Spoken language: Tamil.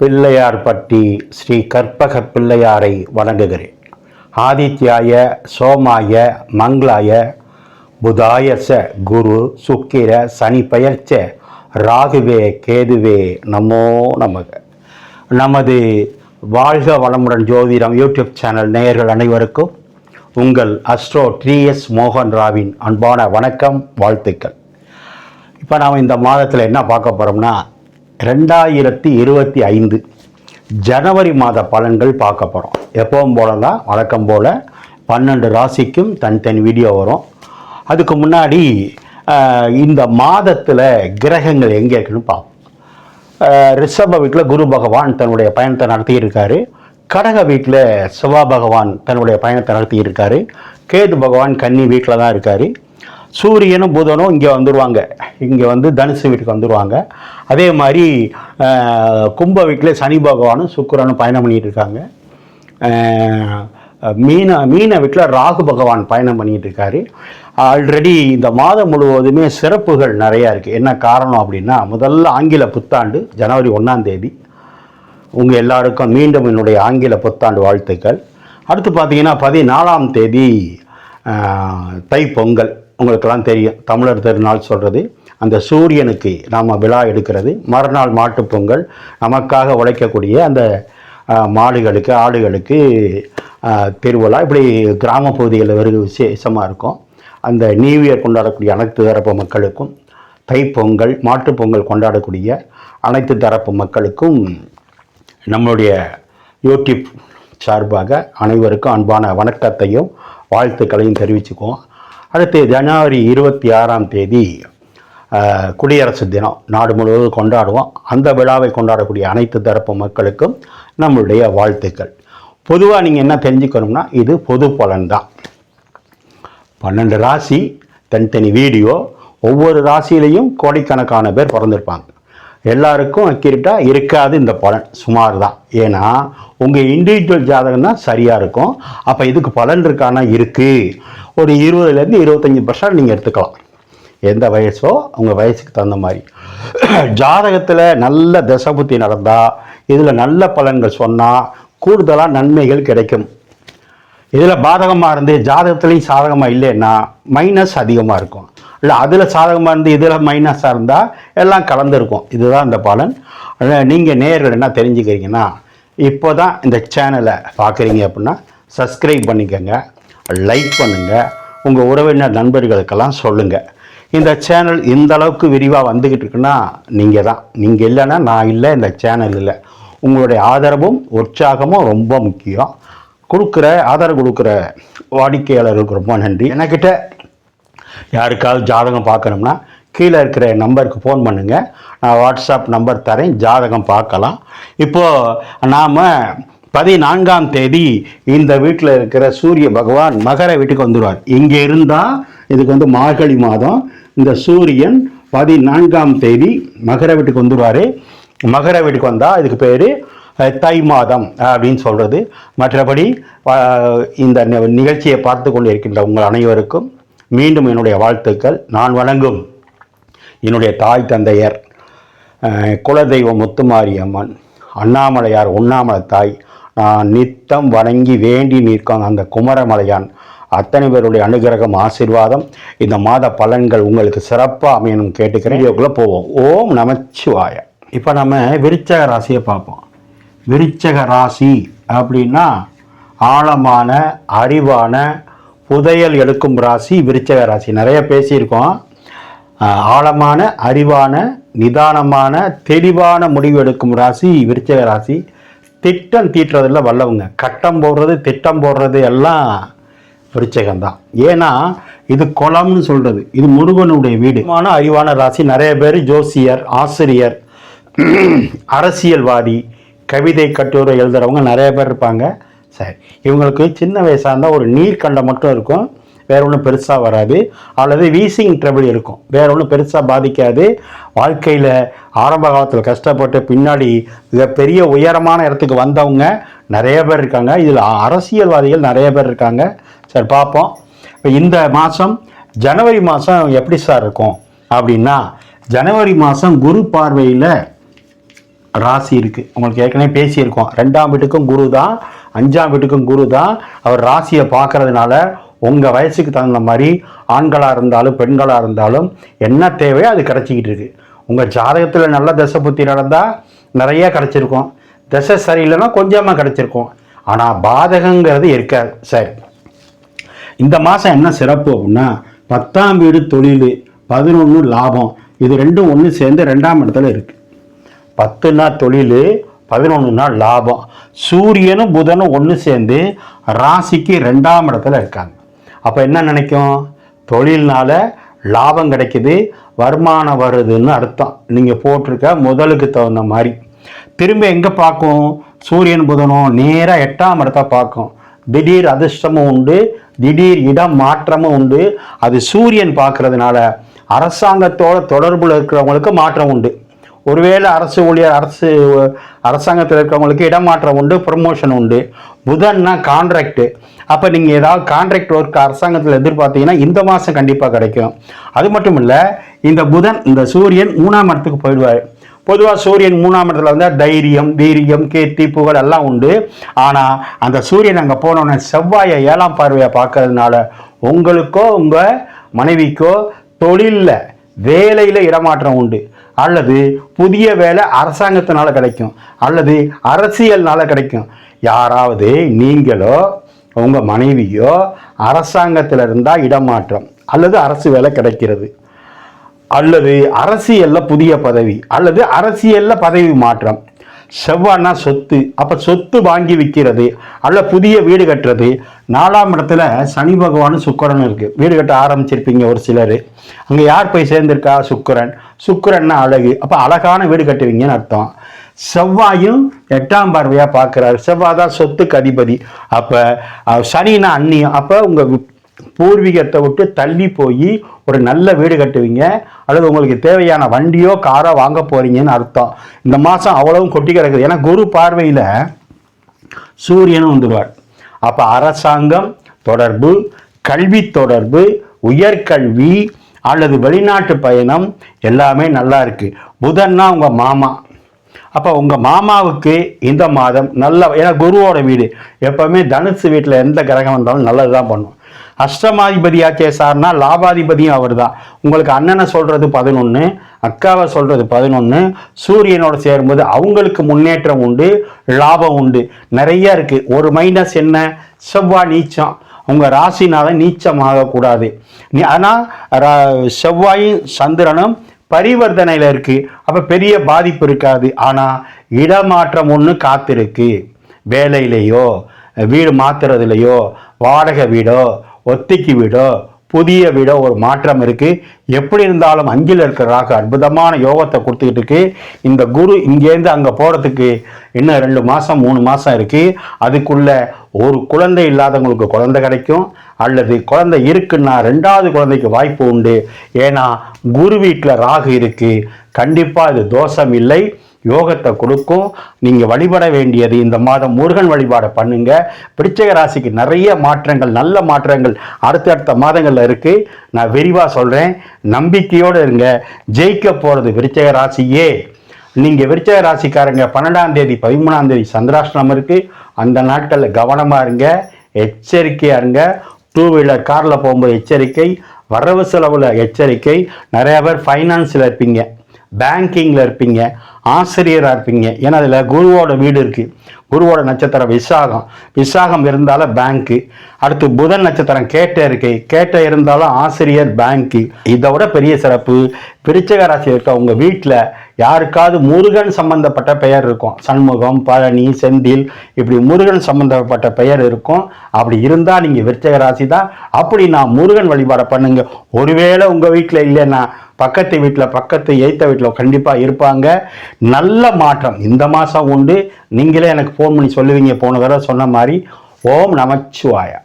பிள்ளையார்பட்டி ஸ்ரீ கற்பக பிள்ளையாரை வணங்குகிறேன். ஆதித்யாய சோமாய மங்களாய புதாயச குரு சுக்கிர சனி பெயர்ச்ச ராகுவே கேதுவே நமோ நமக. நமது வாழ்க வளமுடன் ஜோதிடம் யூடியூப் சேனல் நேயர்கள் அனைவருக்கும் உங்கள் அஸ்ட்ரோ டி எஸ் மோகன் ராவின் அன்பான வணக்கம் வாழ்த்துக்கள். இப்போ நாம் இந்த மாதத்தில் என்ன பார்க்க போகிறோம்னா ரெண்டாயிரத்தி இருபத்தி ஐந்து ஜனவரி மாத பலன்கள் பார்க்க போகிறோம் எப்பவும் போல தான் வழக்கம் போல் பன்னெண்டு ராசிக்கும் தனித்தனி வீடியோ வரும். அதுக்கு முன்னாடி இந்த மாதத்தில் கிரகங்கள் எங்கே இருக்குன்னு பார்ப்போம். ரிஷப வீட்டில் குரு பகவான் தன்னுடைய பயணத்தை நடத்தியிருக்காரு. கடக வீட்டில் சிவா பகவான் தன்னுடைய பயணத்தை நடத்தியிருக்காரு. கேது பகவான் கன்னி வீட்டில் தான் இருக்காரு. சூரியனும் புதனும் இங்கே வந்துடுவாங்க இங்கே வந்து தனுசு வீட்டுக்கு வந்துடுவாங்க அதே மாதிரி கும்ப வீட்டில் சனி பகவானும் சுக்கரனும் பயணம் பண்ணிகிட்டு இருக்காங்க. மீன மீன வீட்டில் ராகு பகவான் பயணம் பண்ணிகிட்டு இருக்காரு. ஆல்ரெடி இந்த மாதம் முழுவதுமே சிறப்புகள் நிறையா இருக்குது என்ன காரணம் அப்படின்னா முதல்ல ஆங்கில புத்தாண்டு ஜனவரி ஒன்றாம் தேதி. உங்கள் எல்லாருக்கும் மீண்டும் என்னுடைய ஆங்கில புத்தாண்டு வாழ்த்துக்கள். அடுத்து பார்த்தீங்கன்னா பதினாலாம் தேதி தை தைப்பொங்கல். உங்களுக்கெல்லாம் தெரியும். தமிழர் திருநாள் சொல்கிறது அந்த சூரியனுக்கு நாம் விழா எடுக்கிறது மறுநாள் மாட்டுப்பொங்கல் நமக்காக உழைக்கக்கூடிய அந்த மாடுகளுக்கு ஆடுகளுக்கு திருவிழா இப்படி கிராம பகுதிகளில் வெறும் விசேஷமாக இருக்கும். அந்த நியூ இயர் கொண்டாடக்கூடிய அனைத்து தரப்பு மக்களுக்கும் தைப்பொங்கல் மாட்டுப் பொங்கல் கொண்டாடக்கூடிய அனைத்து தரப்பு மக்களுக்கும் நம்மளுடைய யூடியூப் சார்பாக அனைவருக்கும் அன்பான வணக்கத்தையும் வாழ்த்துக்களையும் தெரிவிச்சுக்குவோம். அடுத்து ஜனவரி இருபத்தி ஆறாம் தேதி குடியரசு தினம். நாடு முழுவதும் கொண்டாடுவோம். அந்த விழாவை கொண்டாடக்கூடிய அனைத்து தரப்பு மக்களுக்கும் நம்மளுடைய வாழ்த்துக்கள். பொதுவாக நீங்கள் என்ன தெரிஞ்சுக்கணும்னா இது பொது பலன் தான் பன்னெண்டு ராசி தனித்தனி வீடியோ. ஒவ்வொரு ராசியிலையும் கோடிக்கணக்கான பேர் பிறந்திருப்பாங்க. எல்லாருக்கும் அக்யூரேட்டாக இருக்காது இந்த பலன் சுமார் தான் ஏன்னா உங்கள் இண்டிவிஜுவல் ஜாதகம் தான் சரியாக இருக்கும். அப்போ இதுக்கு பலன் இருக்கானா? இருக்குது ஒரு இருபதுலேருந்து இருபத்தஞ்சி பர்சன்ட் நீங்கள் எடுத்துக்கலாம். எந்த வயசோ உங்கள் வயசுக்கு தகுந்த மாதிரி. ஜாதகத்தில் நல்ல தசபுத்தி நடந்தால் இதில் நல்ல பலன்கள் சொன்னால் கூடுதலாக நன்மைகள் கிடைக்கும். இதில் பாதகமாக இருந்து ஜாதகத்துலேயும் சாதகமாக இல்லைன்னா மைனஸ் அதிகமாக இருக்கும். இல்லை அதில் சாதகமாக இருந்து இதில் மைனஸாக இருந்தால் எல்லாம் கலந்துருக்கும். இதுதான் இந்த பலன். நீங்கள் நேர்கள் என்ன தெரிஞ்சுக்கிறீங்கன்னா இப்போ தான் இந்த சேனலை பார்க்குறீங்க அப்படின்னா சப்ஸ்கிரைப் பண்ணிக்கோங்க. லைக் பண்ணுங்கள் உங்கள் உறவினர் நண்பர்களுக்கெல்லாம் சொல்லுங்கள் இந்த சேனல் இந்த அளவுக்கு விரிவாக வந்துக்கிட்டு இருக்குன்னா நீங்கள் தான் நீங்கள் இல்லைன்னா நான் இல்லை இந்த சேனல் இல்லை. உங்களுடைய ஆதரவும் உற்சாகமும் ரொம்ப முக்கியம். கொடுக்குற ஆதரவு கொடுக்குற வாடிக்கையாளர்களுக்கு ரொம்ப நன்றி. என்கிட்ட யாருக்காவது ஜாதகம் பார்க்கணும்னா கீழே இருக்கிற நம்பருக்கு ஃபோன் பண்ணுங்கள் நான் வாட்ஸ்அப் நம்பர் தரேன் ஜாதகம் பார்க்கலாம். இப்போது நாம் பதினான்காம் தேதி இந்த வீட்டில் இருக்கிற சூரிய பகவான் மகர வீட்டுக்கு வந்துடுவார். இங்கே இருந்தால் இதுக்கு வந்து மார்கழி மாதம். இந்த சூரியன் பதினான்காம் தேதி மகர வீட்டுக்கு வந்துடுவார். மகர வீட்டுக்கு வந்தால் இதுக்கு பேர் தை மாதம் அப்படின்னு சொல்கிறது மற்றபடி இந்த நிகழ்ச்சியை பார்த்து கொண்டு இருக்கின்ற உங்கள் அனைவருக்கும் மீண்டும் என்னுடைய வாழ்த்துக்கள். நான் வணங்கும் என்னுடைய தாய் தந்தையர் குலதெய்வ குலதெய்வம் முத்துமாரியம்மன் அண்ணாமலையார் உண்ணாமலை தாய். நான் நித்தம் வணங்கி வேண்டி நிற்கும் அந்த குமரமலையான். அத்தனை பேருடைய அனுகிரகம் ஆசீர்வாதம். இந்த மாத பலன்கள் உங்களுக்கு சிறப்பாக அமையணும் கேட்டுக்கிறேன். வீடியோக்குள்ளே போவோம். ஓம் நமச்சிவாய. இப்போ நம்ம விருச்சக ராசியை பார்ப்போம். விருச்சக ராசி அப்படின்னா ஆழமான அறிவான புதையல் எடுக்கும் ராசி விருச்சக ராசி. நிறைய பேசியிருக்கோம். ஆழமான அறிவான நிதானமான தெளிவான முடிவு எடுக்கும் ராசி விருச்சக ராசி. திட்டம் தீட்டுறதில் வல்லவங்க. கட்டம் போடுறது திட்டம் போடுறது எல்லாம் விருச்சகம்தான். ஏன்னா இது குளம்னு சொல்கிறது இது முருகனுடைய வீடு. அறிவான ராசி. நிறைய பேர் ஜோசியர் ஆசிரியர் அரசியல்வாதி கவிதை கட்டுரை எழுதுகிறவங்க நிறைய பேர் இருப்பாங்க. சரி. இவங்களுக்கு சின்ன வயசாக இருந்தால் ஒரு நீர்க்கண்டம் மட்டும் இருக்கும். வேற ஒன்றும் பெருசாக வராது. அல்லது வீசிங் ட்ரபிள் இருக்கும். வேறு ஒன்றும் பெருசாக பாதிக்காது. வாழ்க்கையில் ஆரம்ப காலத்தில் கஷ்டப்பட்டு பின்னாடி மிகப்பெரிய உயரமான இடத்துக்கு வந்தவங்க நிறைய பேர் இருக்காங்க. இதில் அரசியல்வாதிகள் நிறைய பேர் இருக்காங்க. சரி பார்ப்போம். இப்போ இந்த மாதம் ஜனவரி மாதம் எப்படி சார் இருக்கும்? அப்படின்னா ஜனவரி மாதம் குரு பார்வையில் ராசி இருக்குது உங்களுக்கு ஏற்கனவே பேசியிருக்கோம். ரெண்டாம் வீட்டுக்கும் குரு தான் அஞ்சாம் வீட்டுக்கும் குரு தான். அவர் ராசியை பார்க்கறதுனால உங்கள் வயசுக்கு தகுந்த மாதிரி ஆண்களாக இருந்தாலும் பெண்களாக இருந்தாலும் என்ன தேவையோ அது கிடச்சிக்கிட்டு இருக்குது உங்கள் ஜாதகத்தில் நல்ல தசை புத்தி நடந்தால் நிறைய கிடச்சிருக்கும். தசை சரியில்லைன்னா கொஞ்சமாக கிடச்சிருக்கும். ஆனால் பாதகங்கிறது இருக்காது. சரி. இந்த மாதம் என்ன சிறப்பு அப்படின்னா பத்தாம் வீடு தொழில் பதினொன்று லாபம். இது ரெண்டும் ஒன்று சேர்ந்து ரெண்டாம் இடத்துல இருக்குது பத்து நாள் தொழில் பதினொன்று நாள் லாபம். சூரியனும் புதனும் ஒன்று சேர்ந்து ராசிக்கு ரெண்டாம் இடத்துல இருக்காங்க. அப்போ என்ன நினைக்கும்? தொழில்னால லாபம் கிடைக்குது வருமானம் வருதுன்னு அர்த்தம். நீங்கள் போட்டிருக்க முதலுக்கு தகுந்த மாதிரி. திரும்ப எங்கே பார்க்கும்? சூரியன் புதனும் நேராக எட்டாம் இடத்த பார்க்கும். திடீர் அதிர்ஷ்டமும் உண்டு திடீர் இடம் மாற்றமும் உண்டு. அது சூரியன் பார்க்கறதுனால அரசாங்கத்தோட தொடர்பில் இருக்கிறவங்களுக்கு மாற்றம் உண்டு. ஒருவேளை அரசு ஊழியர் அரசு அரசாங்கத்தில் இருக்கிறவங்களுக்கு இடமாற்றம் உண்டு ப்ரமோஷன் உண்டு. புதன்னா கான்ட்ராக்டு அப்போ நீங்கள் ஏதாவது கான்ட்ராக்ட் ஒர்க் அரசாங்கத்தில் எதிர்பார்த்தீங்கன்னா இந்த மாதம் கண்டிப்பாக கிடைக்கும். அது மட்டும் இல்லை இந்த புதன் இந்த சூரியன் மூணாம் இடத்துக்கு போயிடுவார். பொதுவாக சூரியன் மூணாம் இடத்துல வந்தால் தைரியம் வீரியம் கீர்த்தி புகழ் எல்லாம் உண்டு. ஆனால் அந்த சூரியன் அங்கே போனோடனே செவ்வாயை ஏழாம் பார்வையை பார்க்கறதுனால உங்களுக்கோ உங்கள் மனைவிக்கோ தொழிலில் வேலையில் இடமாற்றம் உண்டு. அல்லது புதிய வேலை அரசாங்கத்தினால கிடைக்கும். அல்லது அரசியல்னால கிடைக்கும். யாராவது நீங்களோ உங்கள் மனைவியோ அரசாங்கத்தில் இருந்தால் இடமாற்றம். அல்லது அரசு வேலை கிடைக்கிறது. அல்லது அரசியலில் புதிய பதவி. அல்லது அரசியலில் பதவி மாற்றம். செவ்வாய்னா சொத்து. அப்போ சொத்து வாங்கி விற்கிறது அல்ல புதிய வீடு கட்டுறது. நாலாம் இடத்துல சனி பகவான் சுக்கிரன் இருக்குது வீடு கட்ட ஆரம்பிச்சிருப்பீங்க ஒரு சிலர். அங்கே யார் போய் சேர்ந்திருக்கா? சுக்கிரன். சுக்கிரன்னா அழகு. அப்போ அழகான வீடு கட்டுவீங்கன்னு அர்த்தம். செவ்வாயும் எட்டாம் பார்வையாக பார்க்குறாரு. செவ்வாய் தான் சொத்துக்கு அதிபதி. அப்போ சனின்னா அந்நியம். அப்போ உங்கள் பூர்வீகத்தை விட்டு தள்ளி போய் ஒரு நல்ல வீடு கட்டுவீங்க. அல்லது உங்களுக்கு தேவையான வண்டியோ காரோ வாங்க போறீங்கன்னு அர்த்தம். இந்த மாதம் அவ்வளவும் கொட்டி கிடக்குது. ஏன்னா குரு பார்வையில் சூரியனும் வந்துடுவார் அப்போ அரசாங்கம் தொடர்பு கல்வி தொடர்பு உயர்கல்வி அல்லது வெளிநாட்டு பயணம் எல்லாமே நல்லா இருக்குது புதன்னா உங்கள் மாமா. அப்போ உங்கள் மாமாவுக்கு இந்த மாதம் நல்ல ஏன்னா குருவோட வீடு. எப்போவுமே தனுசு வீட்டில் எந்த கிரகம் வந்தாலும் நல்லது தான் பண்ணும். அஷ்டமாதிபதியாச்சே சார்னா லாபாதிபதியும் அவர் தான் உங்களுக்கு அண்ணனை சொல்கிறது பதினொன்று அக்காவை சொல்கிறது பதினொன்று சூரியனோட சேரும்போது அவங்களுக்கு முன்னேற்றம் உண்டு லாபம் உண்டு. நிறைய இருக்குது ஒரு மைனஸ் என்ன? செவ்வாய் நீச்சம். உங்கள் ராசினால நீச்சமாகக்கூடாது. நீ ஆனால் செவ்வாயும் சந்திரனும் பரிவர்த்தனையில் இருக்கு. அப்போ பெரிய பாதிப்பு இருக்காது. ஆனால் இடமாற்றம் ஒன்று காத்திருக்கு. வேலையிலையோ வீடு மாத்துறதுலையோ வாடகை வீடோ ஒத்திக்கு வீடோ புதிய வீடோ ஒரு மாற்றம் இருக்குது எப்படி இருந்தாலும் அஞ்சில் இருக்கிற ராகு அற்புதமான யோகத்தை கொடுத்துக்கிட்டு இருக்கு. இந்த குரு இங்கேருந்து அங்கே போகிறதுக்கு இன்னும் ரெண்டு மாதம் மூணு மாதம் இருக்குது அதுக்குள்ளே ஒரு குழந்தை இல்லாதவங்களுக்கு குழந்தை கிடைக்கும். அல்லது குழந்தை இருக்குன்னா ரெண்டாவது குழந்தைக்கு வாய்ப்பு உண்டு. ஏன்னா குரு வீட்டில் ராகு இருக்குது கண்டிப்பாக இது தோஷம் இல்லை. யோகத்தை கொடுக்கும். நீங்கள் வழிபட வேண்டியது இந்த மாதம் முருகன் வழிபாடை பண்ணுங்க. பிடிச்சக ராசிக்கு நிறைய மாற்றங்கள் நல்ல மாற்றங்கள் அடுத்தடுத்த மாதங்களில் இருக்குது நான் விரிவாக சொல்கிறேன் நம்பிக்கையோடு இருங்க. ஜெயிக்க போகிறது விருச்சக ராசியே. நீங்கள் விருச்சக ராசிக்காரங்க பன்னெண்டாம் தேதி பதிமூணாம் தேதி சந்திராஷ்டிரம் இருக்கு. அந்த நாட்களில் கவனமாக இருங்க. எச்சரிக்கையாக இருங்க. டூ வீலர் காரில் போகும்போது எச்சரிக்கை. வரவு செலவில் எச்சரிக்கை. நிறையா பேர் ஃபைனான்ஸில் இருப்பீங்க. பேங்கிங்கில் இருப்பீங்க ஆசிரியராக இருப்பீங்க. ஏன்னா அதில் குருவோட வீடு இருக்குது குருவோட நட்சத்திரம் விசாகம். விசாகம் இருந்தாலும் பேங்க்கு அடுத்து புதன் நட்சத்திரம் கேட்ட இருக்கை. கேட்ட இருந்தாலும் ஆசிரியர் பேங்க்கு இதை விட பெரிய சிறப்பு. விருச்சிக ராசி இருக்க உங்கள் வீட்டில் யாருக்காவது முருகன் சம்பந்தப்பட்ட பெயர் இருக்கும். சண்முகம் பழனி செந்தில் இப்படி முருகன் சம்பந்தப்பட்ட பெயர் இருக்கும். அப்படி இருந்தால் நீங்கள் விருச்சக ராசி தான் அப்படி நான் முருகன் வழிபாடை பண்ணுங்க. ஒருவேளை உங்கள் வீட்டில் இல்லைன்னா பக்கத்து வீட்டில் பக்கத்து எய்த்த வீட்டில் கண்டிப்பாக இருப்பாங்க. நல்ல மாற்றம். இந்த மாதம் உண்டு. நீங்களே எனக்கு ஃபோன் பண்ணி சொல்லுவீங்க. போன தடவை சொன்ன மாதிரி ஓம் நமச்சிவாயா.